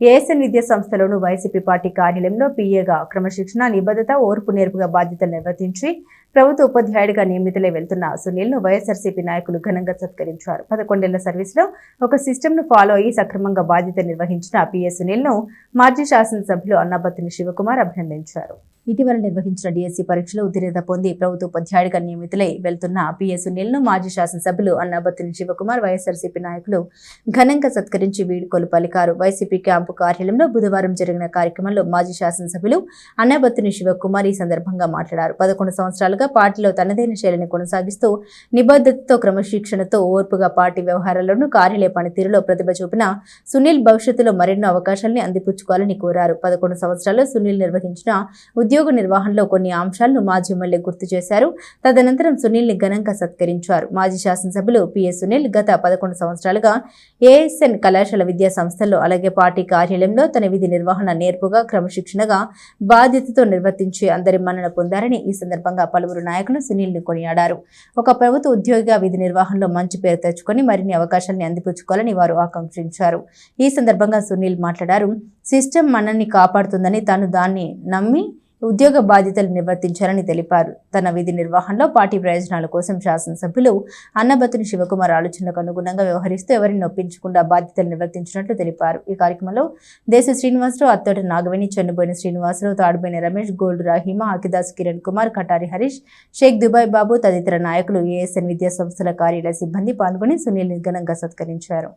ASN విద్యా సంస్థలోను YCP party కార్యాలయంలో పీఏగా క్రమశిక్షణ నిబద్ధత ఓర్పు నేర్పుగా బాధ్యతలు నిర్వర్తించి ప్రభుత్వ ఉపాధ్యాయుడిగా నియమితులై వెళ్తున్న సునీల్ను వైఎస్ఆర్సీపీ నాయకులు ఘనంగా సత్కరించారు. పదకొండేళ్ళ సర్వీసులో ఒక సిస్టమ్ను ఫాలో అయ్యి సక్రమంగా బాధ్యత నిర్వహించిన పీఏ సునీల్ను మాజీ శాసనసభ్యులు అన్నాబత్తిని శివకుమార్ అభినందించారు. ఇటీవల నిర్వహించిన డిఎస్సీ పరీక్షలో ఉత్తీర్ణత పొంది ప్రభుత్వ ఉపాధ్యాయుడిగా నియమితులై వెళ్తున్న పిఎస్ సునీల్ను మాజీ శాసనసభ్యులు అన్నాబత్తిని శివకుమార్ వైఎస్ఆర్సీపీ నాయకులు ఘనంగా సత్కరించి వీడుకోలు పలికారు వైసీపీ క్యాంపు కార్యాలయంలో బుధవారం జరిగిన కార్యక్రమంలో మాజీ శాసనసభ్యులు అన్నాబత్తిని శివకుమార్ ఈ సందర్భంగా మాట్లాడారు. పదకొండు సంవత్సరాలుగా పార్టీలో తనదైన శైలిని కొనసాగిస్తూ నిబద్ధతతో క్రమశిక్షణతో ఓర్పుగా పార్టీ వ్యవహారాల్లోనూ కార్యాలయ పనితీరులో ప్రతిభ చూపిన సునీల్ భవిష్యత్తులో మరెన్నో అవకాశాలని అందిపుచ్చుకోవాలని కోరారు. పదకొండు సంవత్సరాల్లో సునీల్ నిర్వహించిన ఉద్యోగ ఉద్యోగ నిర్వహణలో కొన్ని అంశాలను మాజీ ఎమ్మెల్యే గుర్తు చేశారు. తదనంతరం సునీల్ని ఘనంగా సత్కరించారు. మాజీ శాసనసభ్యులు పిఎస్ సునీల్ గత పదకొండు సంవత్సరాలుగా ఏఎస్ఎన్ కళాశాల విద్యా సంస్థల్లో అలాగే పార్టీ కార్యాలయంలో తన విధి నిర్వహణ నేర్పుగా క్రమశిక్షణగా బాధ్యతతో నిర్వర్తించి అందరి మన్నన పొందారని ఈ సందర్భంగా పలువురు నాయకులు సునీల్ని కొనియాడారు. ఒక ప్రభుత్వ ఉద్యోగిగా విధి నిర్వహణలో మంచి పేరు తెచ్చుకొని మరిన్ని అవకాశాన్ని అందిపుచ్చుకోవాలని వారు ఆకాంక్షించారు. ఈ సందర్భంగా సునీల్ మాట్లాడారు. సిస్టమ్ మనల్ని కాపాడుతుందని తాను దాన్ని నమ్మి ఉద్యోగ బాధ్యతలు నిర్వర్తించారని తెలిపారు. తన విధి నిర్వహణలో పార్టీ ప్రయోజనాల కోసం శాసనసభ్యులు అన్నబతుని శివకుమార్ ఆలోచనలకు అనుగుణంగా వ్యవహరిస్తూ ఎవరిని నొప్పించకుండా బాధ్యతలు నిర్వర్తించినట్లు తెలిపారు. ఈ కార్యక్రమంలో దేశ శ్రీనివాసరావు అత్తోట నాగవేణి చెన్నుబోయిన శ్రీనివాసరావు తాడుబోయిన రమేష్ గోల్డ్ రాహిమా ఆకిదాస్ కిరణ్ కుమార్ కటారి హరీష్ షేక్ దుబాయ్ బాబు తదితర నాయకులు ఏఎస్ఎన్ విద్యా సంస్థల కార్యాలయ సిబ్బంది పాల్గొని సునీల్ ఘనంగా సత్కరించారు.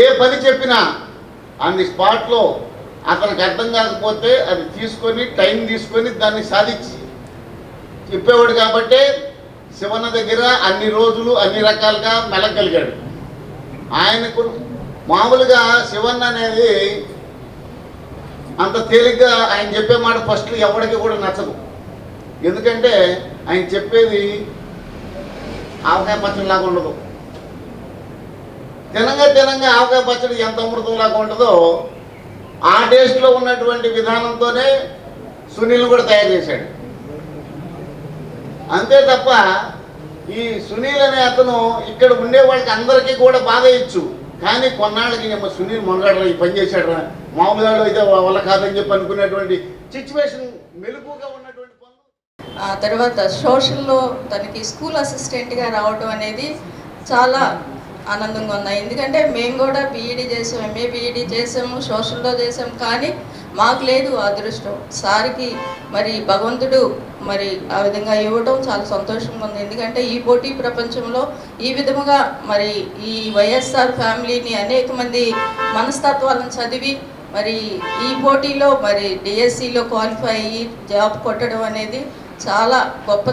ఏ పని చెప్పినా అన్ని స్పాట్లో అతనికి అర్థం కాకపోతే అది తీసుకొని టైం తీసుకొని దాన్ని సాధించి. చెప్పేవాడు కాబట్టే శివన్న దగ్గర అన్ని రోజులు అన్ని రకాలుగా మెలగలిగాడు ఆయనకు మామూలుగా శివన్న అనేది అంత తేలిగ్గా ఆయన చెప్పే మాట ఫస్ట్ ఎవరికి కూడా నచ్చదు. ఎందుకంటే ఆయన చెప్పేది ఆవకాయ పచ్చడిలాగా ఉండదు. తినంగా తినంగా ఆవకాయ పచ్చడి ఎంత అమృతంలాగా ఉంటుందో ఆ టేస్ట్లో ఉన్నటువంటి విధానంతోనే సునీల్ కూడా తయారు చేశాడు. అంతే తప్ప ఈ సునీల్ అనే అతను ఇక్కడ ఉండే వాళ్ళకి అందరికీ కూడా బాగా ఇచ్చు. కానీ కొన్నాళ్ళకి ఏమో సునీల్ మొనగాడరా ఈ పని చేశాడరా. మామూలు అయితే వల్ల కాదని చెప్పి అనుకునేటువంటి సిచ్యువేషన్ మెలుపుగా ఉన్నటువంటి పనులు. ఆ తర్వాత సోషల్లో తనకి స్కూల్ అసిస్టెంట్గా రావడం అనేది చాలా ఆనందంగా ఉన్నాయి. ఎందుకంటే మేము కూడా బీఈడీ చేసాం ఎంఏ బీఈడి చేసాము సోషల్లో చేసాం. కానీ మాకు లేదు అదృష్టం. సార్కి మరి భగవంతుడు మరి ఆ విధంగా ఇవ్వడం చాలా సంతోషంగా ఉంది. ఎందుకంటే ఈ పోటీ ప్రపంచంలో ఈ విధముగా మరి ఈ వైఎస్ఆర్ ఫ్యామిలీని అనేక మంది మనస్తత్వాలను చదివి మరి ఈ పోటీలో మరి డిఎస్సిలో క్వాలిఫై అయ్యి జాబ్ కొట్టడం అనేది చాలా గొప్ప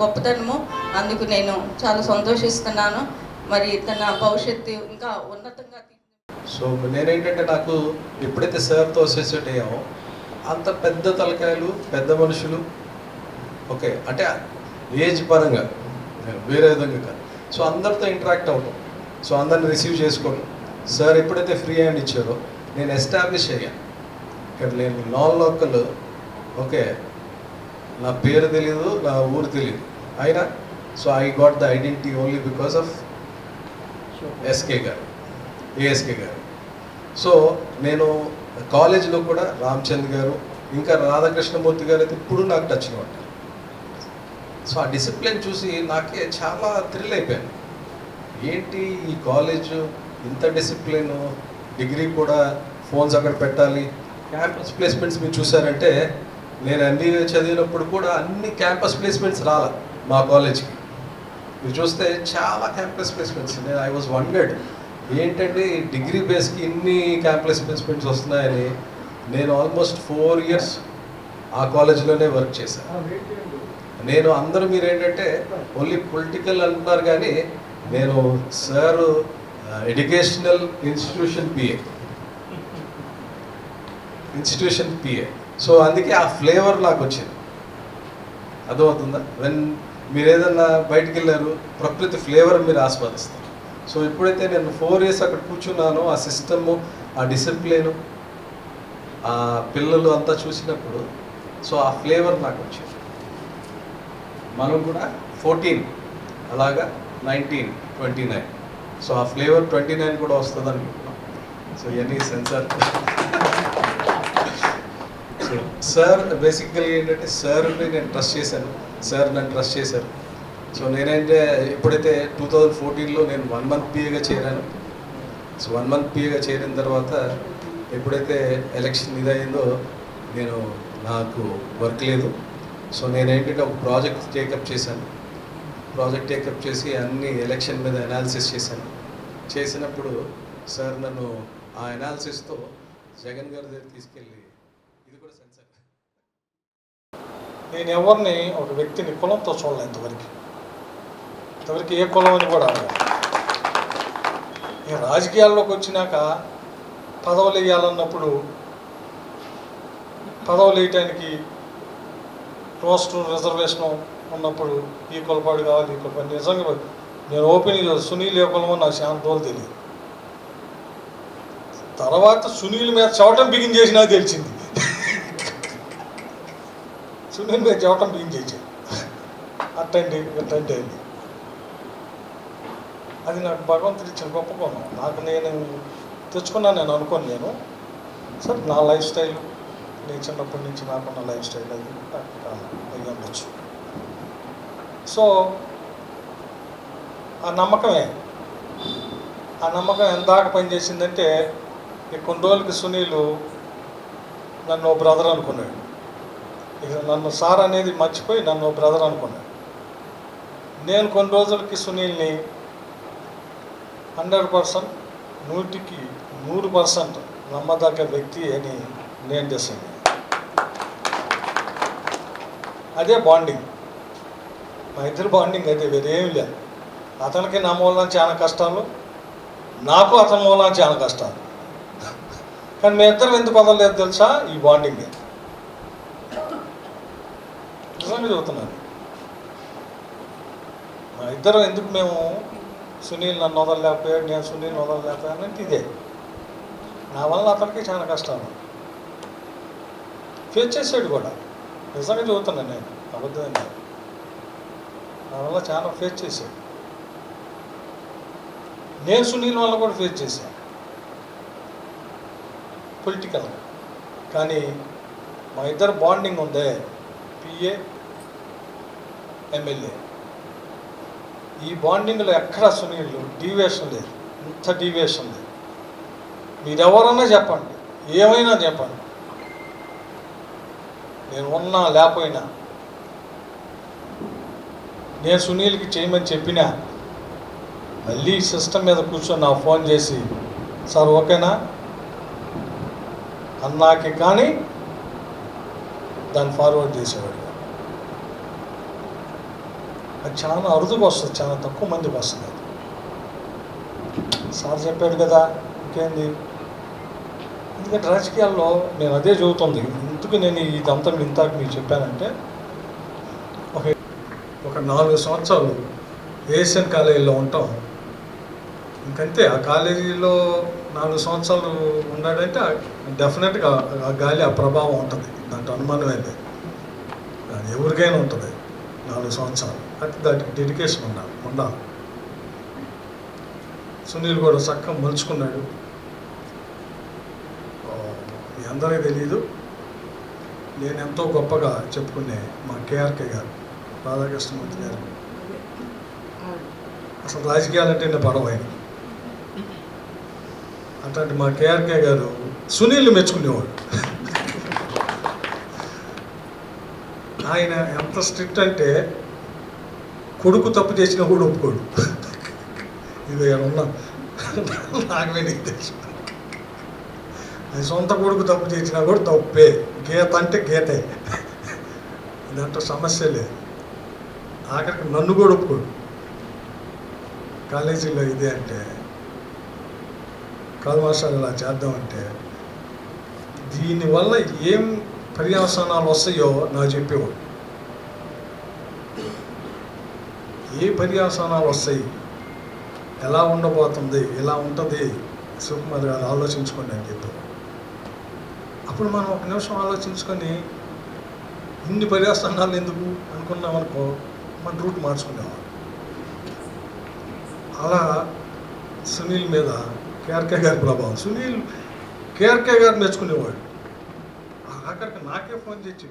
గొప్పతనము. అందుకు నేను చాలా సంతోషిస్తున్నాను. మరి తన భవిష్యత్తు ఇంకా ఉన్నతంగా సో నేనేంటంటే నాకు ఎప్పుడైతే సార్తో అసోసియేట్ అయ్యామో అంత పెద్ద తలకాయలు పెద్ద మనుషులు ఓకే అంటే ఏజ్ పరంగా వేరే విధంగా కాదు. సో అందరితో ఇంటరాక్ట్ అవ్వటం సో అందరిని రిసీవ్ చేసుకోవడం సార్ ఎప్పుడైతే ఫ్రీ హ్యాండ్ ఇచ్చారో నేను ఎస్టాబ్లిష్ అయ్యాను ఇక్కడ నేను నాన్ లోకల్ ఓకే నా పేరు తెలియదు నా ఊరు తెలియదు అయినా so I got the identity only because of SK గారు ఏఎస్కే గారు. సో నేను కాలేజీలో కూడా రామచంద్ గారు ఇంకా రాధాకృష్ణమూర్తి గారు అయితే ఇప్పుడు నాకు టచ్లో ఉంటారు. సో ఆ డిసిప్లిన్ చూసి నాకే చాలా థ్రిల్ అయిపోయాను. ఏంటి ఈ కాలేజ్ ఇంత డిసిప్లిన్ డిగ్రీ కూడా ఫోన్స్ అక్కడ పెట్టాలి క్యాంపస్ ప్లేస్మెంట్స్ మీరు చూసారంటే నేను ఎంబీఏ చదివినప్పుడు కూడా అన్ని క్యాంపస్ ప్లేస్మెంట్స్ రాల మా కాలేజ్కి. మీరు చూస్తే చాలా క్యాంపస్ ప్లేస్మెంట్స్ నేను ఐ వాజ్ వండర్డ్ ఏంటంటే డిగ్రీ బేస్కి ఇన్ని క్యాంపస్ ప్లేస్మెంట్స్ వస్తున్నాయని నేను ఆల్మోస్ట్ ఫోర్ ఇయర్స్ ఆ కాలేజ్లోనే వర్క్ చేశాను నేను అందరూ మీరు ఏంటంటే ఓన్లీ పొలిటికల్ అంటున్నారు కానీ నేను sir educational institution PA institution PA so అందుకే ఆ ఫ్లేవర్ నాకు వచ్చింది. అర్థమవుతుందా? వెన్ మీరు ఏదన్నా బయటికి వెళ్ళారు ప్రకృతి ఫ్లేవర్ మీరు ఆస్వాదిస్తారు. సో ఎప్పుడైతే నేను ఫోర్ ఇయర్స్ అక్కడ కూర్చున్నానో ఆ సిస్టము ఆ డిసిప్లిన్ ఆ పిల్లలు అంతా చూసినప్పుడు సో ఆ ఫ్లేవర్ నాకు వచ్చింది మనం కూడా ఫోర్టీన్ అలాగా నైన్టీన్ ట్వంటీ నైన్. సో ఆ ఫ్లేవర్ ట్వంటీ నైన్ కూడా వస్తుంది అనుకుంటున్నాం సో ఇవన్నీ సెన్సార్ సార్ బేసికలీ ఏంటంటే సార్ని నేను ట్రస్ట్ చేశాను. సార్ నన్ను ట్రస్ట్ చేశారు. సో నేనంటే ఎప్పుడైతే టూ థౌజండ్ ఫోర్టీన్లో నేను వన్ మంత్ పిఏగా చేరాను సో వన్ మంత్ పిఏగా చేరిన తర్వాత ఎప్పుడైతే ఎలక్షన్ ఇదయిందో నేను నాకు వర్క్ లేదు. సో నేనేంటంటే ఒక ప్రాజెక్ట్ టేకప్ చేశాను. ప్రాజెక్ట్ టేకప్ చేసి అన్ని ఎలక్షన్ మీద అనాలిసిస్ చేశాను. చేసినప్పుడు సార్ నన్ను ఆ అనాలిసిస్తో జగన్ గారి దగ్గర తీసుకెళ్ళి ఇది కూడా సెన్సర్. నేను ఎవరిని ఒక వ్యక్తిని కులంతో చూడలే ఇంతవరకు. ఇంతవరకు ఏ కులం అని కూడా నేను రాజకీయాల్లోకి వచ్చినాక పదవులు వేయాలన్నప్పుడు పదవులు వేయటానికి రోస్టర్ రిజర్వేషన్ ఉన్నప్పుడు ఈ కులపాడు కావాలి ఈ కులపాడు నిజంగా నేను ఓపెన్ సునీల్ ఏ కులమో నాకు చాలా రోజులు తెలియదు. తర్వాత సునీల్ మీద చవటం బిగిన్ చేసినా తెలిసింది. సునీల్ మీద చవటం బిగిన్ చేశాను అట్టండి ఇట్టండి అయింది అది నాకు భగవంతుడు ఇచ్చిన గొప్ప గుణం. నాకు నేను తెచ్చుకున్నాను నేను అనుకోను నేను. సార్ నా లైఫ్ స్టైల్. నేను చిన్నప్పటి నుంచి నాకున్న లైఫ్ స్టైల్ అది. అయ్యి ఉండొచ్చు సో ఆ నమ్మకమే. ఆ నమ్మకం ఎందాక పనిచేసిందంటే ఈ కొన్ని రోజులకి సునీలు నన్ను ఓ బ్రదర్ అనుకున్నాడు. ఇక నన్ను సార్ అనేది మర్చిపోయి నన్ను ఓ బ్రదర్ అనుకున్నాడు. నేను కొన్ని రోజులకి సునీల్ని హండ్రెడ్ పర్సెంట్ నూటికి నూరు పర్సెంట్ నమ్మదగ్గ వ్యక్తి అని నేను చేసింది అదే బాండింగ్. మా ఇద్దరు బాండింగ్ అయితే వేరేం లేదు. అతనికి నా మూలన చాలా కష్టాలు నాకు అతని మూలన చాలా కష్టాలు. కానీ మీ ఇద్దరు ఎందుకు వదలలేదు తెలుసా? ఈ బాండింగ్. నిజంగా చెబుతున్నాను మా ఇద్దరం ఎందుకు మేము సునీల్ నన్ను వదలలేకపోయాడు నేను సునీల్ వదలలేకపోయాను అంటే ఇదే. నా వల్ల అతనికి చాలా కష్టాలు. ఫేస్ చేసాడు కూడా. నిజంగా చదువుతున్నాను నేను అబద్ధం నా వల్ల చాలా ఫేస్ చేశాడు. నేను సునీల్ వల్ల కూడా ఫేస్ చేశాను పొలిటికల్ కానీ మా ఇద్దరు బాండింగ్ ఉందే. పిఏ ఎమ్మెల్యే ఈ బాండింగ్లో ఎక్కడ సునీల్ డీవియేషన్ లేదు. ఇంత డీవియేషన్ లేదు. మీరెవరన్నా చెప్పండి. ఏమైనా చెప్పండి. నేను ఉన్నా లేకపోయినా. నేను సునీల్కి చేయమని చెప్పినా మళ్ళీ సిస్టమ్ మీద కూర్చొని నా ఫోన్ చేసి సార్ ఓకేనా? అన్నాకి కానీ దాన్ని ఫార్వర్డ్ చేసేవాడు అది చాలా అరుదుగా వస్తుంది చాలా తక్కువ మందికి వస్తుంది అది. సార్ చెప్పాడు కదా ఇంకేంది? ఎందుకంటే రాజకీయాల్లో నేను అదే చదువుతుంది ఎందుకు నేను ఇదంతా ఇంతాక మీకు చెప్పానంటే ఒక ఒక నాలుగు సంవత్సరాలు ఏషియన్ కాలేజీలో ఉంటాం. ఇంకంతే ఆ కాలేజీలో నాలుగు సంవత్సరాలు ఉన్నాడంటే డెఫినెట్గా ఆ గాలి ఆ ప్రభావం ఉంటుంది. దాంట్లో అనుమానమే లేదు. అది ఎవరికైనా ఉంటుంది నాలుగు సంవత్సరాలు. అయితే దానికి డెడికేషన్ ఉండాలి ఉండాలి సునీల్ కూడా చక్కగా మలుచుకున్నాడు. మీ అందరికీ తెలియదు నేను ఎంతో గొప్పగా చెప్పుకునే మా కేఆర్కే గారు రాధాకృష్ణమూర్తి గారు. అసలు రాజకీయాలంటే నేను పడవ ఆయన. అట్లాంటి మా కేఆర్కే గారు సునీల్ మెచ్చుకునేవాడు. ఆయన ఎంత స్ట్రిక్ట్ అంటే కొడుకు తప్పు చేసినా కూడా ఒప్పుకోడు. ఇది ఆయన ఉన్నా నాకమే నీకు తెలుసు. అది సొంత కొడుకు తప్పు చేసినా కూడా తప్పే. గీత అంటే గీతే. దాంట్లో సమస్య లేదు. ఆఖరికి నన్ను కూడా ఒప్పుకోడు. కాలేజీలో ఇదే అంటే కాదు ఇలా చేద్దామంటే దీనివల్ల ఏం పర్యవసానాలు వస్తాయో నాకు చెప్పేవాడు. ఏ పర్యాసనాలు వస్తాయి? ఎలా ఉండబోతుంది? ఎలా ఉంటుంది? శివకుమార్ గారు ఆలోచించుకోండి అని చెప్పి అప్పుడు మనం ఒక నిమిషం ఆలోచించుకొని ఇన్ని పర్యాసనాలు ఎందుకు అనుకున్నాం అనుకో మన రూట్ మార్చుకునేవాళ్ళం. అలా సునీల్ మీద కేఆర్కే గారి ప్రభావం. సునీల్ కేఆర్కే గారు మెచ్చుకునేవాడు ఆఖరికి నాకే ఫోన్ చేసి